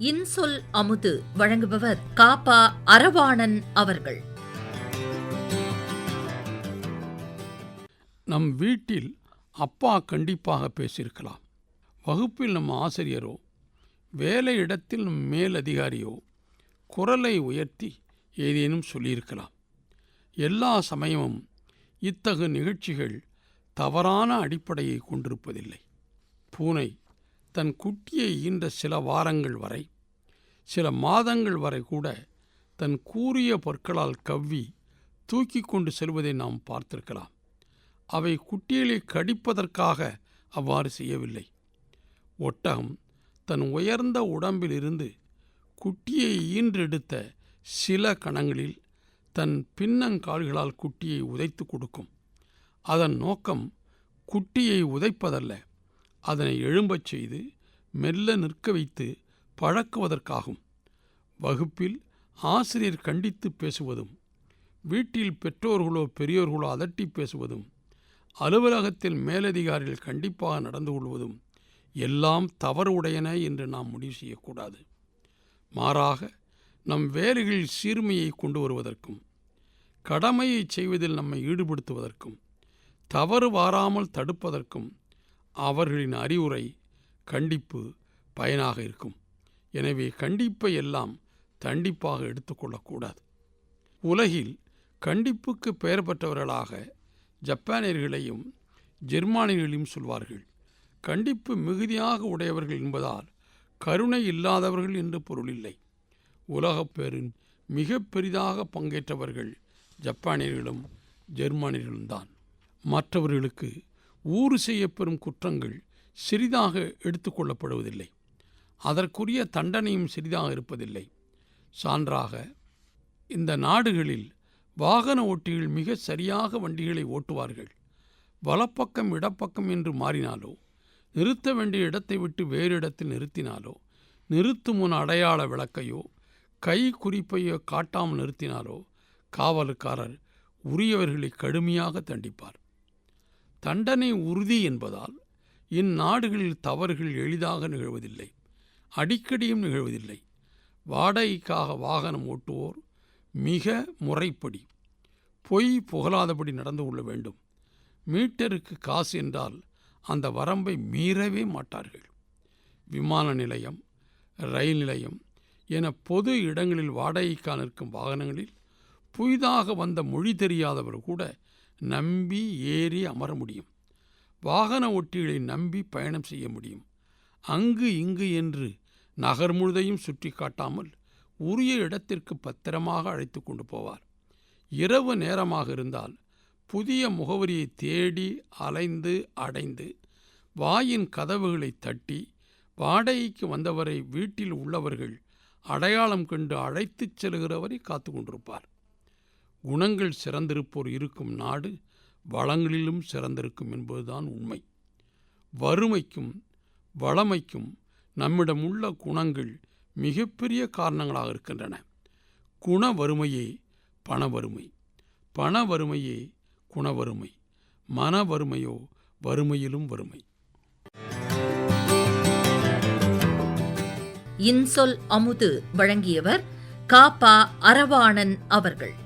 இன்சொல் அமுது வழங்குபவர் காப்பா அரவாணன் அவர்கள். நம் வீட்டில் அப்பா கண்டிப்பாக பேசியிருக்கலாம். வகுப்பில் நம் ஆசிரியரோ வேலை இடத்தில் நம் மேலதிகாரியோ குரலை உயர்த்தி ஏதேனும் சொல்லியிருக்கலாம். எல்லா சமயமும் இத்தகு நிகழ்ச்சிகள் தவறான அடிப்படையை கொண்டிருப்பதில்லை. பூனை தன் குட்டியை ஈன்ற சில வாரங்கள் வரை சில மாதங்கள் வரை கூட தன் கூரிய பொற்களால் கவ்வி தூக்கி கொண்டு செல்வதை நாம் பார்த்திருக்கலாம். அவை குட்டிகளை கடிப்பதற்காக அவ்வாறு செய்யவில்லை. ஒட்டகம் தன் உயர்ந்த உடம்பிலிருந்து குட்டியை ஈன்றெடுத்த சில கணங்களில் தன் பின்னங்கால்களால் குட்டியை உதைத்து கொடுக்கும். அதன் நோக்கம் குட்டியை உதைப்பதல்ல. அதனை எழும்பச் செய்து மெல்ல நிற்க வைத்து பழக்குவதற்காகும். வகுப்பில் ஆசிரியர் கண்டித்து பேசுவதும் வீட்டில் பெற்றோர்களோ பெரியோர்களோ அதட்டி பேசுவதும் அலுவலகத்தில் மேலதிகாரிகள் கண்டிப்பாக நடந்து கொள்வதும் எல்லாம் தவறு உடையன என்று நாம் முடிவு செய்யக்கூடாது. மாறாக நம் வேலைகளில் சீர்மையை கொண்டு வருவதற்கும் கடமையை செய்வதில் நம்மை ஈடுபடுத்துவதற்கும் தவறு வாராமல் தடுப்பதற்கும் அவர்களின் அறிவுரை கண்டிப்பு பயனாக இருக்கும். எனவே கண்டிப்பை எல்லாம் தண்டிப்பாக எடுத்துக்கொள்ளக்கூடாது உலகில் கண்டிப்புக்கு பெயர் பெற்றவர்களாக ஜப்பானியர்களையும் ஜெர்மானியர்களையும் சொல்வார்கள். கண்டிப்பு மிகுதியாக உடையவர்கள் என்பதால் கருணை இல்லாதவர்கள் என்று பொருள் இல்லை. உலகப் பேரின் மிக பெரிதாக பங்கேற்றவர்கள் ஜப்பானியர்களும் ஜெர்மானியர்களும் தான் மற்றவர்களுக்கு ஊறு செய்யப்பெறும் குற்றங்கள் சிறிதாக எடுத்துக்கொள்ளப்படுவதில்லை அதற்குரிய தண்டனையும் சிறிதாக இருப்பதில்லை. சான்றாக இந்த நாடுகளில் வாகன ஓட்டிகள் மிக சரியாக வண்டிகளை ஓட்டுவார்கள். வலப்பக்கம் இடப்பக்கம் என்று மாறினாலோ நிறுத்த வேண்டிய இடத்தை விட்டு வேறு இடத்தில் நிறுத்தினாலோ நிறுத்தும் முன் அடையாள விளக்கையோ கை குறிப்பையோ காட்டாமல் நிறுத்தினாலோ காவலுக்காரர் உரியவர்களை கடுமையாக தண்டிப்பார். தண்டனை உறுதி என்பதால் இந்நாடுகளில் தவறுகள் எளிதாக நிகழ்வதில்லை அடிக்கடியும் நிகழ்வதில்லை. வாடகைக்காக வாகனம் ஓட்டுவோர் மிக முறைப்படி பொய் புகழாதபடி நடந்து கொள்ள வேண்டும். மீட்டருக்கு காசு என்றால் அந்த வரம்பை மீறவே மாட்டார்கள். விமான நிலையம் ரயில் நிலையம் என பொது இடங்களில் வாடகைக்காக நிற்கும் வாகனங்களில் புதிதாக வந்த மொழி தெரியாதவர் கூட நம்பி ஏறி அமர முடியும். வாகன ஒட்டிகளை நம்பி பயணம் செய்ய முடியும். அங்கு இங்கு என்று நகர் முழுதையும் சுற்றி காட்டாமல் உரிய இடத்திற்கு பத்திரமாக அழைத்து கொண்டு போவார். இரவு நேரமாக இருந்தால் புதிய முகவரியை தேடி அலைந்து அடைந்து வாயின் கதவுகளை தட்டி வாடகைக்கு வந்தவரை வீட்டில் உள்ளவர்கள் அடையாளம் கண்டு அழைத்துச் செல்கிறவரை காத்து கொண்டிருப்பார். குணங்கள் சிறந்திருப்போர் இருக்கும் நாடு வளங்களிலும் சிறந்திருக்கும் என்பதுதான் உண்மை. வறுமைக்கும் வளமைக்கும் நம்மிடம் உள்ள குணங்கள் மிகப்பெரிய காரணங்களாக இருக்கின்றன. குண வறுமையே பண வறுமை. பண வறுமையே குணவறுமை மன வறுமையோ வறுமையிலும் வறுமை. இன்சொல் அமுது வழங்கியவர் காப்பா அரவாணன் அவர்கள்.